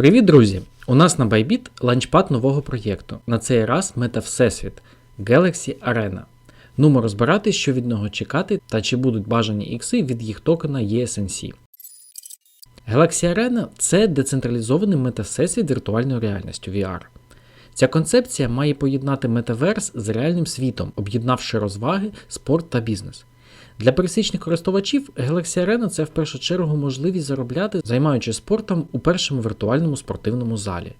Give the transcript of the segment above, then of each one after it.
Привіт, друзі! У нас на Bybit ланчпад нового проєкту. На цей раз мета Всесвіт Galaxy Arena. Нумо розбирати, що від нього чекати та чи будуть бажані ікси від їх токена ESNC. Galaxy Arena це децентралізований метавсесвіт віртуальною реальністю VR. Ця концепція має поєднати метаверс з реальним світом, об'єднавши розваги, спорт та бізнес. Для пересічних користувачів Galaxy Arena це в першу чергу можливість заробляти, займаючись спортом у першому віртуальному спортивному залі.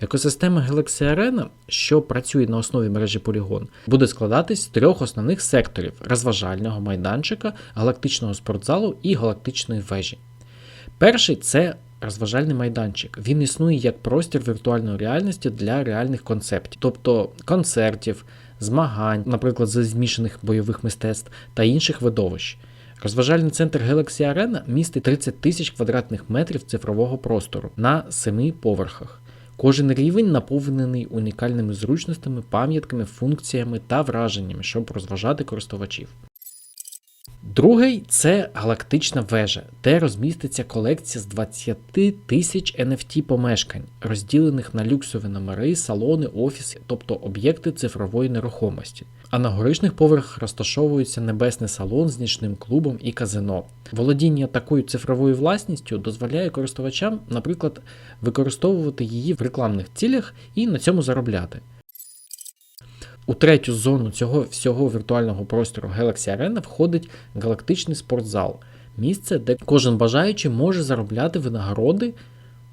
Екосистема Galaxy Arena, що працює на основі мережі Polygon, буде складатись з трьох основних секторів: розважального майданчика, галактичного спортзалу і галактичної вежі. Перший це розважальний майданчик. Він існує як простір віртуальної реальності для реальних концептів, тобто концертів, змагань, наприклад, зі змішаних бойових мистецтв та інших видовищ. Розважальний центр Galaxy Arena містить 30 тисяч квадратних метрів цифрового простору на семи поверхах. Кожен рівень наповнений унікальними зручностями, пам'ятками, функціями та враженнями, щоб розважати користувачів. Другий це галактична вежа, де розміститься колекція з 20 тисяч NFT помешкань, розділених на люксові номери, салони, офіси, тобто об'єкти цифрової нерухомості. А на горишних поверхах розташовується небесний салон з нічним клубом і казино. Володіння такою цифровою власністю дозволяє користувачам, наприклад, використовувати її в рекламних цілях і на цьому заробляти. У третю зону цього всього віртуального простору Galaxy Arena входить галактичний спортзал, місце, де кожен бажаючий може заробляти винагороди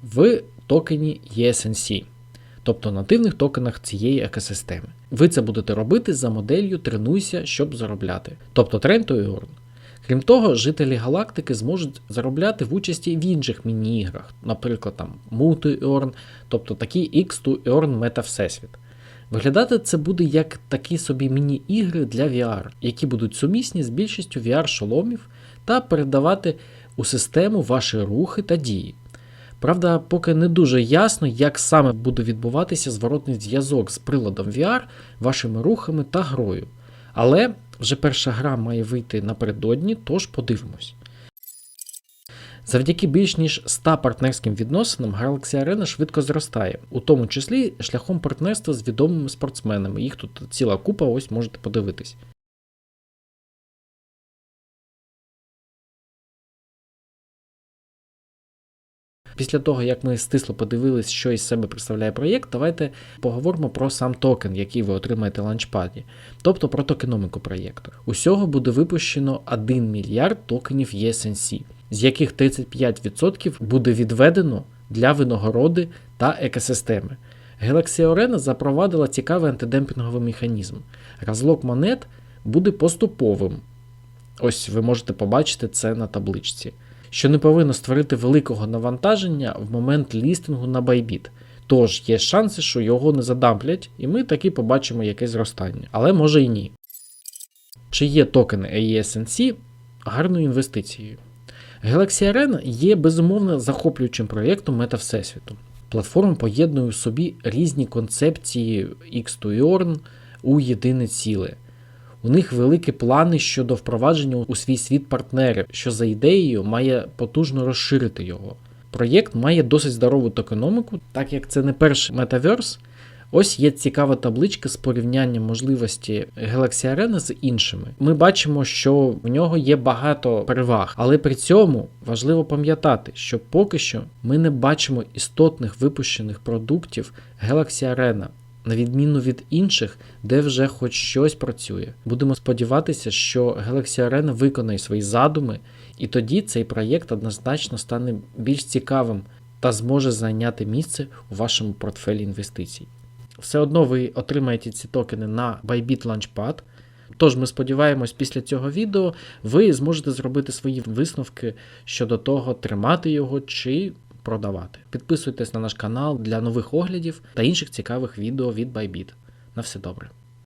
в токені ESNC, тобто нативних токенах цієї екосистеми. Ви це будете робити за моделлю Тренуйся, щоб заробляти, тобто Train to Earn. Крім того, жителі галактики зможуть заробляти в участі в інших міні-іграх, наприклад, там Move to Earn, тобто такі X to Earn мета Всесвіт. Виглядати це буде як такі собі міні-ігри для VR, які будуть сумісні з більшістю VR-шоломів та передавати у систему ваші рухи та дії. Правда, поки не дуже ясно, як саме буде відбуватися зворотний зв'язок з приладом VR, вашими рухами та грою. Але вже перша гра має вийти напередодні, тож подивимось. Завдяки більш ніж 100 партнерським відносинам Galaxy Arena швидко зростає, у тому числі шляхом партнерства з відомими спортсменами. Їх тут ціла купа, ось можете подивитись. Після того, як ми стисло подивились, що із себе представляє проєкт, давайте поговоримо про сам токен, який ви отримаєте в ланчпаді, тобто про токеноміку проєкту. Усього буде випущено 1 мільярд токенів ESNC з яких 35% буде відведено для винагороди та екосистеми. Galaxy Arena запровадила цікавий антидемпінговий механізм. Розлок монет буде поступовим. Ось ви можете побачити це на табличці, що не повинно створити великого навантаження в момент лістингу на Bybit. Тож є шанси, що його не задамплять, і ми таки побачимо якесь зростання, але може і ні. Чи є токени AESNC гарною інвестицією? Galaxy Arena є безумовно захоплюючим проєктом мета Всесвіту. Платформа поєднує в собі різні концепції X2Earn у єдине ціле. У них великі плани щодо впровадження у свій світ партнерів, що за ідеєю має потужно розширити його. Проєкт має досить здорову токеноміку, так як це не перший метаверс, Ось є цікава табличка з порівнянням можливості Galaxy Arena з іншими. Ми бачимо, що в нього є багато переваг, але при цьому важливо пам'ятати, що поки що ми не бачимо істотних випущених продуктів Galaxy Arena. На відміну від інших, де вже хоч щось працює. Будемо сподіватися, що Galaxy Arena виконає свої задуми, і тоді цей проєкт однозначно стане більш цікавим та зможе зайняти місце у вашому портфелі інвестицій все одно ви отримаєте ці токени на Bybit Launchpad. Тож ми сподіваємось, після цього відео ви зможете зробити свої висновки щодо того, тримати його чи продавати. Підписуйтесь на наш канал для нових оглядів та інших цікавих відео від Bybit. На все добре.